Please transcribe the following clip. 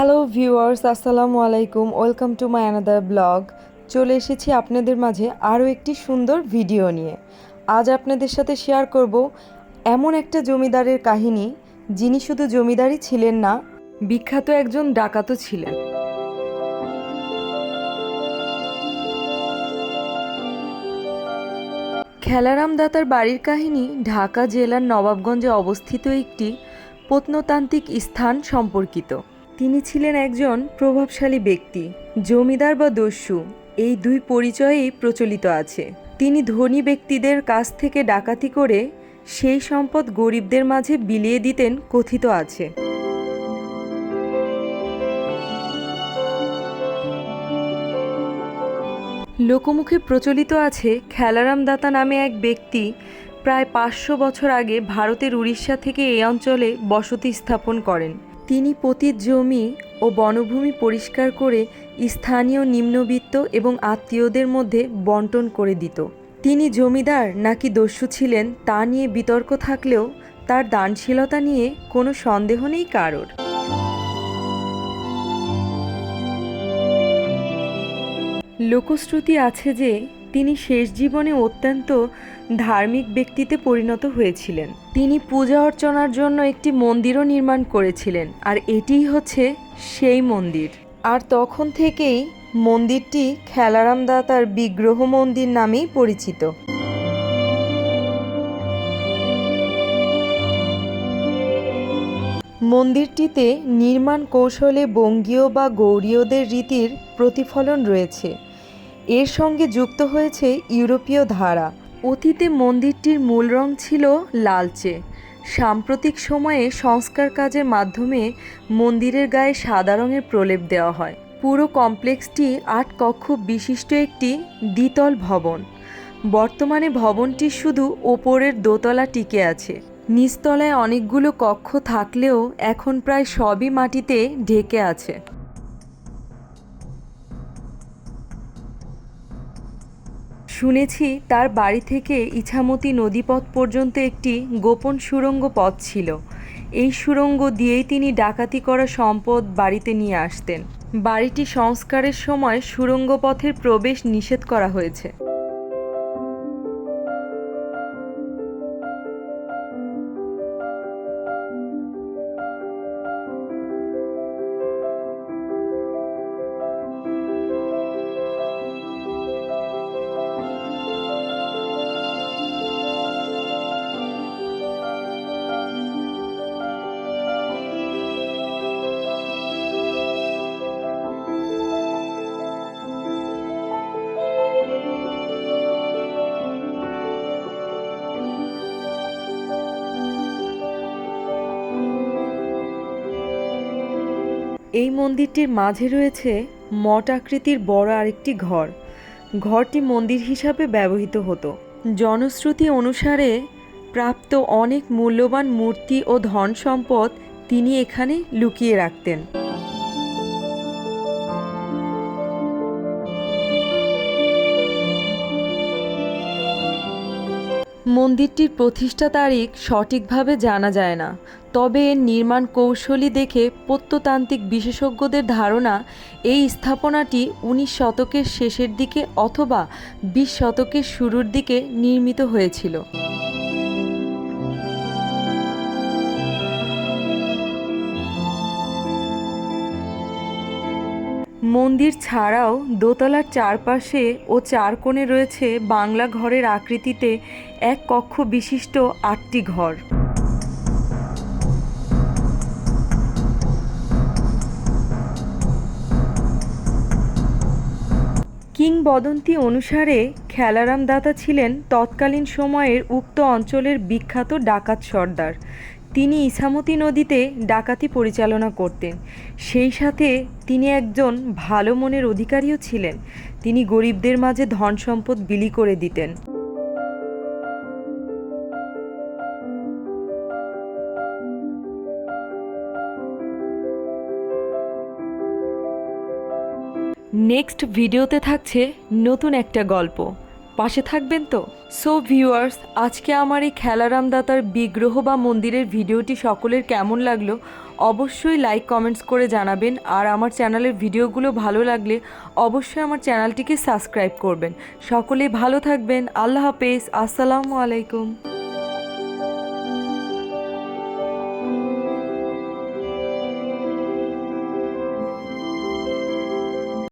Hello viewers আসসালামু আলাইকুম welcome to my another blog চলে এসেছি আপনাদের মাঝে আরও একটি সুন্দর ভিডিও নিয়ে। আজ আপনাদের সাথে শেয়ার করব এমন একটা জমিদারের কাহিনী, যিনি শুধু জমিদারই ছিলেন না, বিখ্যাত একজন ডাকাতও ছিলেন। খেলারাম দাতার বাড়ির কাহিনী ঢাকা জেলার নবাবগঞ্জে অবস্থিত একটি প্রত্নতান্ত্রিক স্থান সম্পর্কিত। তিনি ছিলেন একজন প্রভাবশালী ব্যক্তি, জমিদার বা দস্যু। এই দুই পরিচয়েই প্রচলিত আছে। তিনি ধনী ব্যক্তিদের কাছ থেকে ডাকাতি করে সেই সম্পদ গরিবদের মাঝে বিলিয়ে দিতেন কথিত আছে। লোকমুখে প্রচলিত আছে খেলারাম দাতা নামে এক ব্যক্তি প্রায় পাঁচশো বছর আগে ভারতের উড়িষ্যা থেকে এই অঞ্চলে বসতি স্থাপন করেন। তিনি পতিত জমি ও বনভূমি পরিষ্কার করে স্থানীয় নিম্নবিত্ত এবং আত্মীয়দের মধ্যে বন্টন করে দিত। তিনি জমিদার নাকি দস্যু ছিলেন তা নিয়ে বিতর্ক থাকলেও তার দানশীলতা নিয়ে কোনো সন্দেহ নেই কারোর। লোকশ্রুতি আছে যে তিনি শেষ জীবনে অত্যন্ত ধার্মিক ব্যক্তিতে পরিণত হয়েছিলেন। তিনি পূজা অর্চনার জন্য একটি মন্দিরও নির্মাণ করেছিলেন, আর এটিই হচ্ছে সেই মন্দির। আর তখন থেকেই মন্দিরটি খেলারাম দাতার বিগ্রহ মন্দির নামেই পরিচিত। মন্দিরটিতে নির্মাণ কৌশলে বঙ্গীয় বা গৌরীয়দের রীতির প্রতিফলন রয়েছে। এর সঙ্গে যুক্ত হয়েছে ইউরোপীয় ধারা। অতীতে মন্দিরটির মূল রং ছিল লালচে। সাম্প্রতিক সময়ে সংস্কার কাজের মাধ্যমে মন্দিরের গায়ে সাদা রঙের প্রলেপ দেওয়া হয়। পুরো কমপ্লেক্সটি আট কক্ষ বিশিষ্ট একটি দ্বিতল ভবন। বর্তমানে ভবনটি শুধু ওপরের দোতলা টিকে আছে। নিচতলায় অনেকগুলো কক্ষ থাকলেও এখন প্রায় সবই মাটিতে ঢেকে আছে। শুনেছি তার বাড়ি থেকে ইছামতি নদীপথ পর্যন্ত একটি গোপন সুড়ঙ্গ পথ ছিল। এই সুড়ঙ্গ দিয়েই তিনি ডাকাতি করা সম্পদ বাড়িতে নিয়ে আসতেন। বাড়িটি সংস্কারের সময় সুড়ঙ্গ পথের প্রবেশ নিষেধ করা হয়েছে। এই মন্দিরটির মাঝে রয়েছে মঠ আকৃতির বড় আরেকটি ঘর। ঘরটি মন্দির হিসাবে ব্যবহৃত হতো। জনশ্রুতি অনুসারে প্রাপ্ত অনেক মূল্যবান মূর্তি ও ধন সম্পদ তিনি এখানে লুকিয়ে রাখতেন। মন্দিরটির প্রতিষ্ঠা তারিখ সঠিকভাবে জানা যায় না। তবে এর নির্মাণ কৌশলী দেখে প্রত্নতান্ত্রিক বিশেষজ্ঞদের ধারণা, এই স্থাপনাটি উনিশ শতকের শেষের দিকে অথবা বিশ শতকের শুরুর দিকে নির্মিত হয়েছিল। মন্দির ছাড়াও দোতলার চারপাশে ও চার কোণে রয়েছে বাংলা ঘরের আকৃতিতে এক কক্ষ বিশিষ্ট আটটি ঘর। কিংবদন্তি অনুসারে খেলারাম দাতা ছিলেন তৎকালীন সময়ের উক্ত অঞ্চলের বিখ্যাত ডাকাত সর্দার। তিনি ইসামতি নদীতে ডাকাতি পরিচালনা করতেন। সেই সাথে তিনি একজন ভালো মনের অধিকারীও ছিলেন। তিনি গরিবদের মাঝে ধন সম্পদ বিলি করে দিতেন। নেক্সট ভিডিওতে থাকছে নতুন একটা গল্প। পাশে থাকবেন তো? সো ভিউয়ার্স আজকে আমার এই খেলারাম দাতার বিগ্রহ বা মন্দিরের ভিডিওটি সকলের কেমন লাগল? অবশ্যই লাইক কমেন্টস করে জানাবেন। আর আমার চ্যানেলের ভিডিওগুলো ভালো লাগলে অবশ্যই আমার চ্যানেলটিকে সাবস্ক্রাইব করবেন। সকলে ভালো থাকবেন। আল্লাহ হাফেজ। আসসালামু আলাইকুম।